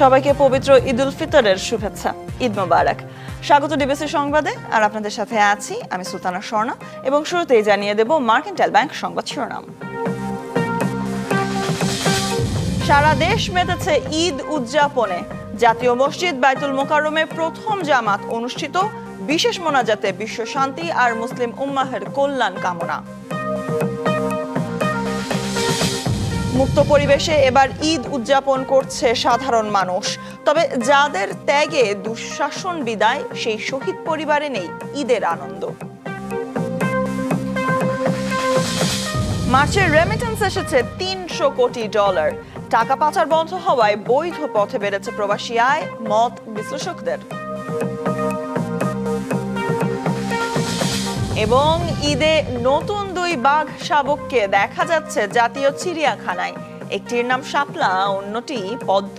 সবাইকে পবিত্র ঈদ উল ফিতরের শুভেচ্ছা। ঈদ মোবারক। স্বাগত ডিবিসি সংবাদে। আর আপনাদের সাথে আছি আমি সুলতানা স্বর্ণা এবং শুরুতেই জানিয়ে দেব মার্কেন্টাইল ব্যাংক সংবাদ শিরোনাম। সারা দেশ মেতেছে ঈদ উদযাপনে। জাতীয় মসজিদ বাইতুল মোকাররমে প্রথম জামাত অনুষ্ঠিত। বিশেষ মোনাজাতে বিশ্ব শান্তি আর মুসলিম উম্মাহের কল্যাণ কামনা। মুক্ত পরিবেশে এবার ঈদ উদযাপন করছে সাধারণ মানুষ। তবে যাদের ত্যাগে দুঃশাসন বিদায়, সেই শহীদ পরিবারে নেই ঈদের আনন্দ। মার্চের রেমিটেন্স এসেছে তিনশো কোটি ডলার। টাকা পাচার বন্ধ হওয়ায় বৈধ পথে বেড়েছে প্রবাসী আয়, মত বিশ্লেষকদের। এবং ঈদে নতুন দুই বাঘ শাবককে দেখা যাচ্ছে জাতীয় চিড়িয়াখানায়। একটির নাম শাপলা, অন্যটি পদ্ম।